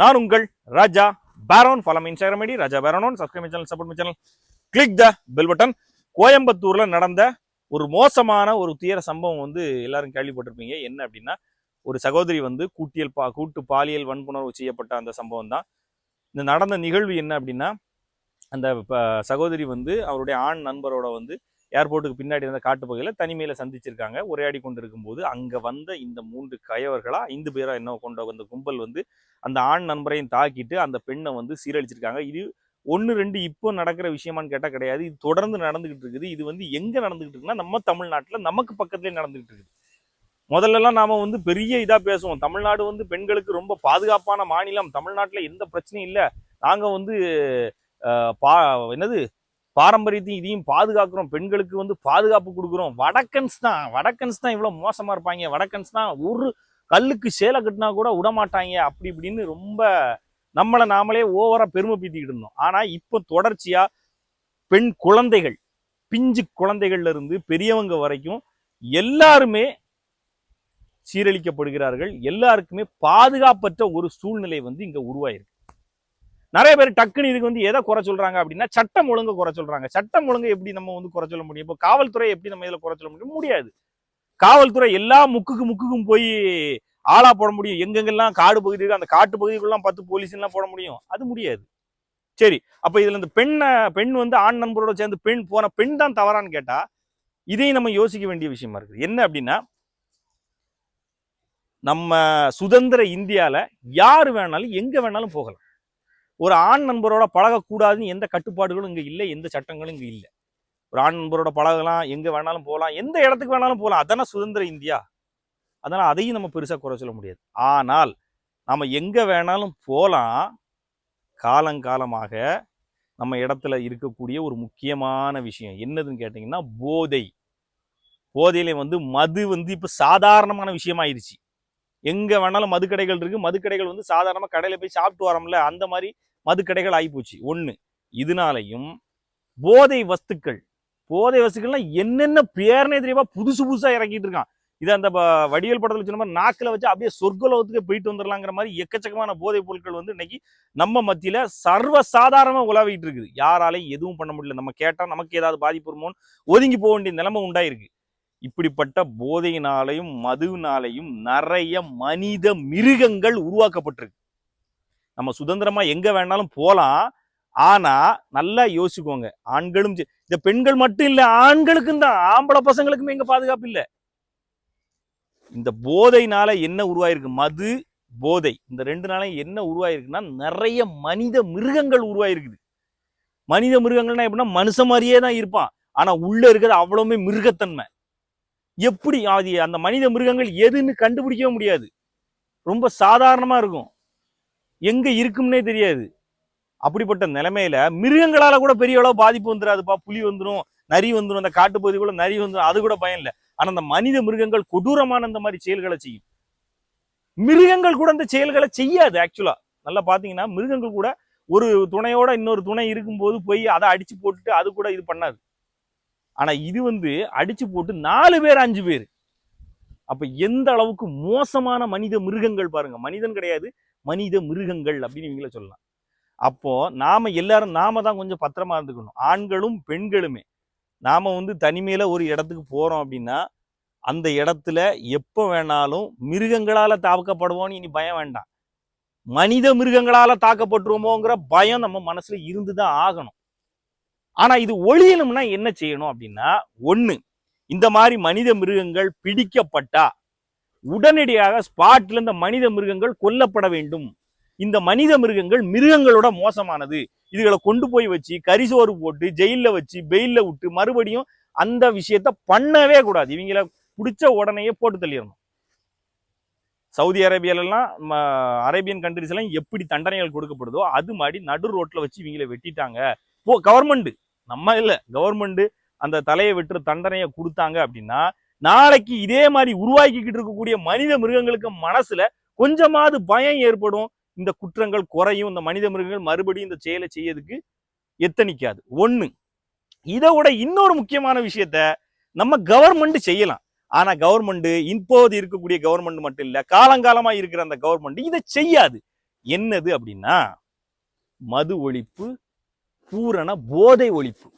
நான் உங்கள் ராஜா பேரோன் follow Instagram ID Raja பேரோன் subscribe channel support channel click the bell button கோயம்புத்தூர்ல நடந்த ஒரு மோசமான ஒரு துயர சம்பவம் வந்து எல்லாரும் கேள்விப்பட்டிருப்பீங்க. என்ன அப்படின்னா ஒரு சகோதரி வந்து கூட்டியல் பா கூட்டு பாலியல் வன்புணர்வு செய்யப்பட்ட அந்த சம்பவம் தான். இந்த நடந்த நிகழ்வு என்ன அப்படின்னா அந்த சகோதரி வந்து அவருடைய ஆண் நண்பரோட வந்து ஏர்போர்ட்டுக்கு பின்னாடி இருந்த காட்டுப்பகுதியில் தனிமையில் சந்திச்சிருக்காங்க. உரையாடி கொண்டு இருக்கும்போது அங்கே வந்த இந்த மூன்று கயவர்களாக ஐந்து பேராக என்ன கொண்ட அந்த கும்பல் வந்து அந்த ஆண் நண்பரையும் தாக்கிட்டு அந்த பெண்ணை வந்து சீரழிச்சிருக்காங்க. இது ஒன்று ரெண்டு இப்போ நடக்கிற விஷயமான்னு கேட்டால் கிடையாது. இது தொடர்ந்து நடந்துகிட்டு இருக்குது. இது வந்து எங்கே நடந்துகிட்டு இருக்குன்னா நம்ம தமிழ்நாட்டில் நமக்கு பக்கத்துலேயே நடந்துகிட்டு இருக்குது. முதல்லலாம் நாம வந்து பெரிய இதாக பேசுவோம். தமிழ்நாடு வந்து பெண்களுக்கு ரொம்ப பாதுகாப்பான மாநிலம். தமிழ்நாட்டில் எந்த பிரச்சனையும் இல்லை. நாங்கள் வந்து பா என்னது? பாரம்பரியத்தையும் இதையும் பாதுகாக்கிறோம். பெண்களுக்கு வந்து பாதுகாப்பு கொடுக்குறோம். வடக்கன்ஸ் தான். வடக்கன்ஸ் தான் இவ்வளோ மோசமா இருப்பாங்க. வடக்கன்ஸ் தான் ஒரு கல்லுக்கு சேலை கட்டினா கூட விட மாட்டாங்க அப்படி இப்படின்னு ரொம்ப நம்மளை நாமளே ஓவரா பெருமை பீத்திக்கிட்டு இருந்தோம். ஆனா இப்போ தொடர்ச்சியா பெண் குழந்தைகள் பிஞ்சு குழந்தைகள்ல இருந்து பெரியவங்க வரைக்கும் எல்லாருமே சீரழிக்கப்படுகிறார்கள். எல்லாருக்குமே பாதுகாப்பற்ற ஒரு சூழ்நிலை வந்து இங்க உருவாயிருக்கு. நிறைய பேர் டக்குன்னு இதுக்கு வந்து எதை குறை சொல்றாங்க அப்படின்னா சட்டம் ஒழுங்கு குறை சொல்றாங்க. சட்டம் ஒழுங்கு எப்படி நம்ம வந்து குறை சொல்ல முடியும்? இப்போ காவல்துறை எப்படி நம்ம இதில் குறை சொல்ல முடியும்? முடியாது. காவல்துறை எல்லா முக்குக்கு முக்குக்கும் போய் ஆளா போட முடியும். எங்கெங்கெல்லாம் காடு பகுதி இருக்கு அந்த காட்டு பகுதிக்குலாம் பத்து போலீஸ் எல்லாம் போட முடியும். அது முடியாது. சரி அப்ப இதுல இந்த பெண்ணை பெண் வந்து ஆண் நண்பரோட சேர்ந்து பெண் போன பெண் தான் தவறான்னு கேட்டா இதையும் நம்ம யோசிக்க வேண்டிய விஷயமா இருக்குது. என்ன அப்படின்னா நம்ம சுதந்திர இந்தியால யார் வேணாலும் எங்க வேணாலும் போகலாம். ஒரு ஆண் நண்பரோட பழகக்கூடாதுன்னு எந்த கட்டுப்பாடுகளும் இங்கே இல்லை எந்த சட்டங்களும் இங்கே இல்லை. ஒரு ஆண் நண்பரோட பழகலாம் எங்கே வேணாலும் போகலாம் எந்த இடத்துக்கு வேணாலும் போகலாம். அதான சுதந்திர இந்தியா. அதனால் அதையும் நம்ம பெருசாக குறை சொல்ல முடியாது. ஆனால் நம்ம எங்கே வேணாலும் போகலாம். காலங்காலமாக நம்ம இடத்துல இருக்கக்கூடிய ஒரு முக்கியமான விஷயம் என்னதுன்னு கேட்டிங்கன்னா போதை. போதையில வந்து மது வந்து இப்போ சாதாரணமான விஷயமாயிருச்சு. எங்கே வேணாலும் மது கடைகள் இருக்குது மது கடைகள் வந்து சாதாரணமாக கடையில் போய் சாப்பிட்டு வரோம்ல. அந்த மாதிரி மது கடைகள் ஆகிப்போச்சு. ஒன்று இதனாலையும் போதை வஸ்துக்கள் போதை வஸ்துக்கள்லாம் என்னென்ன பேர்னே தெரியுமா புதுசு புதுசா இறக்கிட்டு இருக்கான். இதை அந்த வடிவேல் படத்தில் சொன்ன மாதிரி நாக்கில் வச்சு அப்படியே சொர்க்கலோகத்துக்கு போயிட்டு வந்துடலாங்கிற மாதிரி எக்கச்சக்கமான போதைப் பொருட்கள் வந்து இன்னைக்கு நம்ம மத்தியில சர்வ சாதாரணமா உலாவிட்டு இருக்குது. யாராலையும் எதுவும் பண்ண முடியல. நம்ம கேட்டா நமக்கு ஏதாவது பாதிப்பு வருமோன்னு ஒதுங்கி போக வேண்டிய நிலைமை உண்டாயிருக்கு. இப்படிப்பட்ட போதையினாலையும் மதுவினாலையும் நிறைய மனித மிருகங்கள் உருவாக்கப்பட்டிருக்கு. நம்ம சுதந்திரமா எங்க வேணாலும் போலாம். ஆனா நல்லா யோசிச்சுக்கோங்க ஆண்களும் சரி. இந்த பெண்கள் மட்டும் இல்ல ஆண்களுக்கும் தான். ஆம்பளை பசங்களுக்குமே எங்க பாதுகாப்பு இல்ல. இந்த போதைனால என்ன உருவாயிருக்கு? மது போதை. இந்த ரெண்டு நாளையும் என்ன உருவாயிருக்குன்னா நிறைய மனித மிருகங்கள் உருவாயிருக்குது. மனித மிருகங்கள்னா எப்படின்னா மனுஷன் மாதிரியே தான் இருப்பான். ஆனா உள்ள இருக்கிறது அவ்வளவுமே மிருகத்தன்மை. எப்படி அது அந்த மனித மிருகங்கள் எதுன்னு கண்டுபிடிக்கவே முடியாது. ரொம்ப சாதாரணமா இருக்கும். எங்க இருக்கும்னே தெரியாது. அப்படிப்பட்ட நிலைமையில மிருகங்களால கூட பெரிய அளவு பாதிப்பு வந்துடாதுப்பா புலி வந்துடும் நரி வந்துடும் அந்த காட்டு கூட நரி வந்துடும் அது கூட பயம் இல்லை. ஆனா அந்த மனித மிருகங்கள் கொடூரமான இந்த மாதிரி செயல்களை செய்யும். மிருகங்கள் கூட அந்த செயல்களை செய்யாது ஆக்சுவலா நல்லா பாத்தீங்கன்னா மிருகங்கள் கூட ஒரு துணையோட இன்னொரு துணை இருக்கும்போது போய் அதை அடிச்சு போட்டுட்டு அது கூட இது பண்ணாது. ஆனா இது வந்து அடிச்சு போட்டு நாலு பேர் அஞ்சு பேர். அப்ப எந்த அளவுக்கு மோசமான மனித மிருகங்கள் பாருங்க. மனிதன் கிடையாது மனித மிருகங்கள் அப்படின்னு இவங்கள சொல்லலாம். அப்போ நாம எல்லாரும் நாம தான் கொஞ்சம் பத்திரமா இருந்துக்கணும். ஆண்களும் பெண்களுமே. நாம வந்து தனிமையில ஒரு இடத்துக்கு போறோம் அப்படின்னா அந்த இடத்துல எப்போ வேணாலும் மிருகங்களால தாக்கப்படுவோம்னு இனி பயம் வேண்டாம். மனித மிருகங்களால தாக்கப்பட்டுருவோமோங்கிற பயம் நம்ம மனசுல இருந்துதான் ஆகணும். ஆனா இது ஒழியணும்னா என்ன செய்யணும் அப்படின்னா ஒண்ணு இந்த மாதிரி மனித மிருகங்கள் பிடிக்கப்பட்டா உடனடியாக ஸ்பாட்ல இந்த மனித மிருகங்கள் கொல்லப்பட வேண்டும். இந்த மனித மிருகங்கள் மிருகங்களோட மோசமானது. இதுகளை கொண்டு போய் வச்சு கரிசோறு போட்டு ஜெயில்ல வச்சு பெயில்ல விட்டு மறுபடியும் அந்த விஷயத்த பண்ணவே கூடாது. இவங்கள பிடிச்ச உடனேயே போட்டு தள்ளிடணும். சவுதி அரேபியாலெல்லாம் ம, அரேபியன் கண்ட்ரிஸ் எல்லாம் எப்படி தண்டனைகள் கொடுக்கப்படுதோ அது மாதிரி நடு ரோட்ல வச்சு இவங்கள வெட்டிட்டாங்க. போ கவர்மெண்ட் நம்ம இல்லை கவர்மெண்ட் அந்த தலையை வெட்டுற தண்டனையை கொடுத்தாங்க அப்படின்னா நாளைக்கு இதே மாதிரி உருவாக்கிக்கிட்டு இருக்கக்கூடிய மனித மிருகங்களுக்கு மனசுல கொஞ்சமாவது பயம் ஏற்படும். இந்த குற்றங்கள் குறையும். இந்த மனித மிருகங்கள் மறுபடியும் இந்த செயலை செய்யறதுக்கு எத்தனிக்காது. ஒண்ணு இதை விட இன்னொரு முக்கியமான விஷயத்த நம்ம கவர்மெண்ட் செய்யலாம். ஆனா கவர்மெண்ட் இப்போது இருக்கக்கூடிய கவர்மெண்ட் மட்டும் இல்ல காலங்காலமா இருக்கிற அந்த கவர்மெண்ட் இதை செய்யாது. என்னது அப்படின்னா மது ஒழிப்பு பூரண போதை ஒழிப்பு.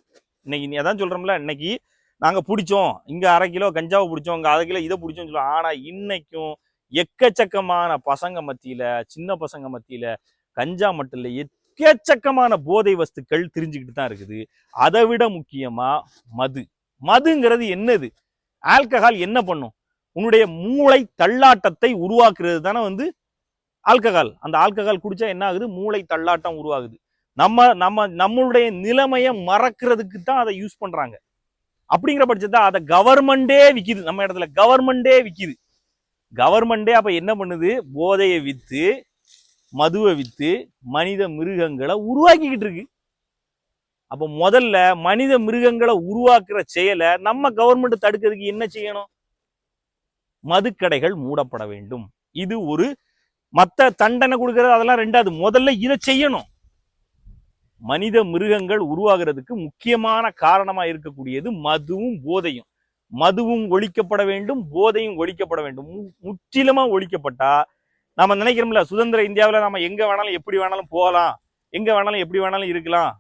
இன்னைக்கு நீ அதான் சொல்றோம்ல இன்னைக்கு நாங்கள் பிடிச்சோம். இங்கே அரை கிலோ கஞ்சாவை பிடிச்சோம். இங்கே அரை கிலோ இதை பிடிச்சோம்னு சொல்லுவோம். ஆனால் இன்னைக்கும் எக்கச்சக்கமான பசங்க மத்தியில் சின்ன பசங்க மத்தியில் கஞ்சா மட்டும் இல்லை எக்கச்சக்கமான போதை வஸ்துக்கள் தெரிஞ்சுக்கிட்டு தான் இருக்குது. அதை விட முக்கியமாக மது. மதுங்கிறது என்னது? ஆல்கஹால் என்ன பண்ணும்? உன்னுடைய மூளை தள்ளாட்டத்தை உருவாக்குறது தானே வந்து ஆல்கஹால். அந்த ஆல்கஹால் குடிச்சா என்ன ஆகுது? மூளை தள்ளாட்டம் உருவாகுது. நம்ம நம்ம நம்மளுடைய நிலைமையை மறக்கிறதுக்கு தான் அதை யூஸ் பண்றாங்க. அப்படிங்கிற பட்சத்தை அதை கவர்மெண்டே விக்குது. நம்ம இடத்துல கவர்மெண்டே விக்குது. கவர்மெண்டே அப்ப என்ன பண்ணுது? போதையை வித்து மதுவை வித்து மனித மிருகங்களை உருவாக்கிக்கிட்டு இருக்கு. அப்ப முதல்ல மனித மிருகங்களை உருவாக்குற செயலை நம்ம கவர்மெண்ட் தடுக்கிறதுக்கு என்ன செய்யணும்? மதுக்கடைகள் மூடப்பட வேண்டும். இது ஒரு மத்த தண்டனை கொடுக்கறது அதெல்லாம் ரெண்டாவது முதல்ல இதை செய்யணும். மனித மிருகங்கள் உருவாகிறதுக்கு முக்கியமான காரணமா இருக்கக்கூடியது மதுவும் போதையும். மதுவும் ஒழிக்கப்பட வேண்டும் போதையும் ஒழிக்கப்பட வேண்டும். முற்றிலுமா ஒழிக்கப்பட்டா நாம நினைக்கிறோம்ல சுதந்திர இந்தியாவுல நம்ம எங்க வேணாலும் எப்படி வேணாலும் போகலாம் எங்க வேணாலும் எப்படி வேணாலும் இருக்கலாம்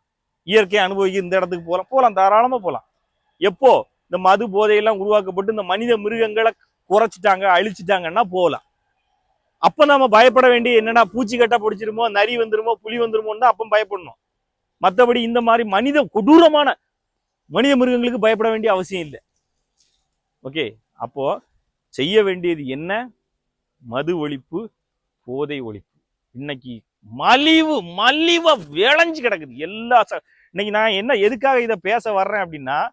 இயற்கை அனுபவிக்க இந்த இடத்துக்கு போகலாம் போகலாம் தாராளமா போகலாம். எப்போ? இந்த மது போதையெல்லாம் உருவாக்கப்பட்டு இந்த மனித மிருகங்களை குறைச்சிட்டாங்க அழிச்சிட்டாங்கன்னா போகலாம். அப்ப நாம பயப்பட வேண்டிய என்னன்னா பூச்சி கட்டா பிடிச்சிருமோ நரி வந்துருமோ புலி வந்துருமோன்னு அப்ப பயப்படணும். மற்றபடி இந்த மாதிரி மனித கொடூரமான மனித மிருகங்களுக்கு பயப்பட வேண்டிய அவசியம் இல்லை. ஓகே அப்போ செய்ய வேண்டியது என்ன? மது ஒழிப்பு போதை ஒழிப்பு. இன்னைக்கு மலிவு மலிவா விளைஞ்சு கிடக்குது எல்லா ச- இன்னைக்கு நான் என்ன எதுக்காக இதை பேச வர்றேன் அப்படின்னா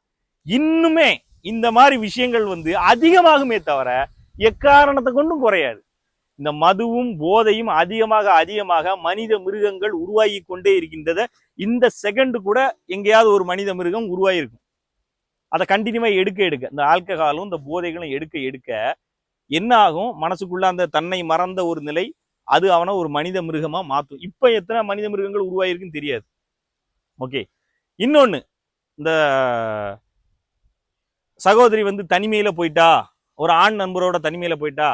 இன்னுமே இந்த மாதிரி விஷயங்கள் வந்து அதிகமாகுமே தவிர எக்காரணத்தை கொண்டும் குறையாது. இந்த மதுவும் போதையும் அதிகமாக அதிகமாக மனித மிருகங்கள் உருவாகி கொண்டே இருக்கின்றத இந்த செகண்ட் கூட எங்கேயாவது ஒரு மனித மிருகம் உருவாகிருக்கும் அதை கண்டினியூவா எடுக்க எடுக்க. இந்த ஆல்கஹாலும் இந்த போதைகளும் எடுக்க எடுக்க என்ன ஆகும்? மனசுக்குள்ள அந்த தன்னை மறந்த ஒரு நிலை அது அவனை ஒரு மனித மிருகமா மாத்தும் இப்ப எத்தனை மனித மிருகங்கள் உருவாயிருக்குன்னு தெரியாது. ஓகே இன்னொன்னு இந்த சகோதரி வந்து தனிமையில போயிட்டா? ஒரு ஆண் நண்பரோட தனிமையில் போயிட்டா?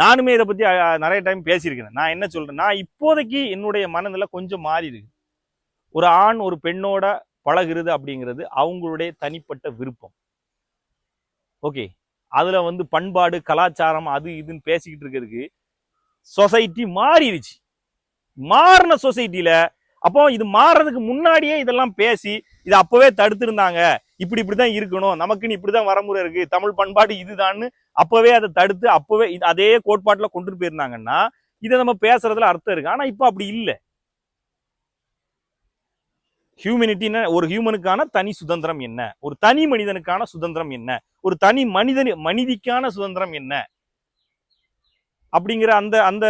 நானுமே இதை பற்றி நிறைய டைம் பேசியிருக்கிறேன். நான் என்ன சொல்கிறேன் நான் இப்போதைக்கு என்னுடைய மனநிலை கொஞ்சம் மாறி இருக்கு ஒரு ஆண் ஒரு பெண்ணோட பழகுறது அப்படிங்கிறது அவங்களுடைய தனிப்பட்ட விருப்பம். ஓகே. அதில் வந்து பண்பாடு கலாச்சாரம் அது இதுன்னு பேசிக்கிட்டு இருக்கிறதுக்கு சொசைட்டி மாறிடுச்சு. மாறின சொசைட்டியில் அப்போ இது மாறுறதுக்கு முன்னாடியே இதெல்லாம் பேசி இதை அப்போவே தடுத்துருந்தாங்க. இப்படி இப்படிதான் இருக்கணும். நமக்குன்னு இப்படிதான் வரமுறை இருக்கு. தமிழ் பண்பாடு இதுதான்னு அப்பவே அதை தடுத்து அப்பவே இது அதே கோட்பாட்டுல கொண்டு போயிருந்தாங்கன்னா இதை நம்ம பேசுறதுல அர்த்தம் இருக்கு. ஆனா இப்ப அப்படி இல்லை. ஹியூமனிட்டின்னு ஒரு ஹியூமனுக்கான தனி சுதந்திரம் என்ன? ஒரு தனி மனிதனுக்கான சுதந்திரம் என்ன? ஒரு தனி மனிதன் மனிதிக்கான சுதந்திரம் என்ன? அப்படிங்கிற அந்த அந்த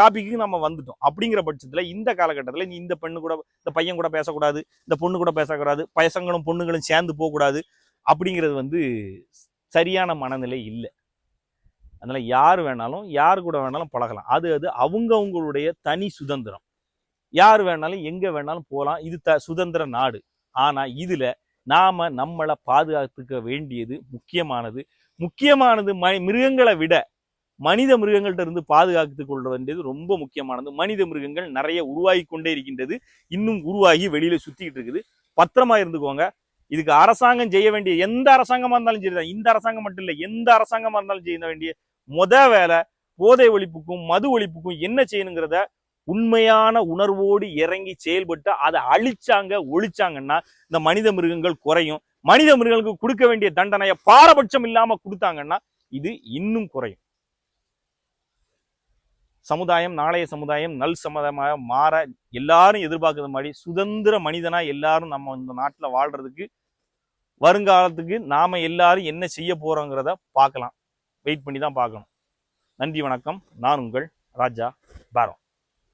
டாபிக்கு நம்ம வந்துட்டோம். அப்படிங்கிற பட்சத்தில் இந்த காலகட்டத்தில் நீ இந்த பெண்ணு கூட இந்த பையன் கூட பேசக்கூடாது இந்த பொண்ணு கூட பேசக்கூடாது பசங்களும் பொண்ணுங்களும் சேர்ந்து போகக்கூடாது அப்படிங்கிறது வந்து சரியான மனநிலை இல்லை. அதனால் யார் வேணாலும் யார் கூட வேணாலும் பழகலாம். அது அது அவங்கவுங்களுடைய தனி சுதந்திரம். யார் வேணாலும் எங்கே வேணாலும் போகலாம். இது த சுதந்திர நாடு. ஆனால் இதில் நாம் நம்மளை பாதுகாத்துக்க வேண்டியது முக்கியமானது. முக்கியமானது ம மிருகங்களை விட மனித மிருகங்கள்ட்ட இருந்து பாதுகாத்து கொள்ள வேண்டியது ரொம்ப முக்கியமானது. மனித மிருகங்கள் நிறைய உருவாகி கொண்டே இருக்கின்றது. இன்னும் உருவாகி வெளியில சுத்திக்கிட்டு இருக்குது. பத்திரமா இருந்துக்கோங்க. இதுக்கு அரசாங்கம் செய்ய வேண்டிய எந்த அரசாங்கமா இருந்தாலும் சரிதான் இந்த அரசாங்கம் மட்டும் இல்லை எந்த அரசாங்கமா இருந்தாலும் செய்ய வேண்டிய முத வேலை போதை ஒழிப்புக்கும் மது ஒழிப்புக்கும் என்ன செய்யணுங்கிறத உண்மையான உணர்வோடு இறங்கி செயல்பட்டு அதை அழிச்சாங்க ஒழிச்சாங்கன்னா இந்த மனித மிருகங்கள் குறையும். மனித மிருகங்களுக்கு கொடுக்க வேண்டிய தண்டனையை பாரபட்சம் இல்லாம கொடுத்தாங்கன்னா இது இன்னும் குறையும். சமுதாயம் நாளைய சமுதாயம் நல் சமுதாயமாக மாற எல்லாரும் எதிர்பார்க்குற மாதிரி சுதந்திர மனிதனாக எல்லாரும் நம்ம இந்த நாட்டில் வாழ்கிறதுக்கு வருங்காலத்துக்கு நாம் எல்லாரும் என்ன செய்ய போகிறோங்கிறத பார்க்கலாம். வெயிட் பண்ணி தான் பார்க்கணும். நன்றி வணக்கம். நான் உங்கள் ராஜா பாரம்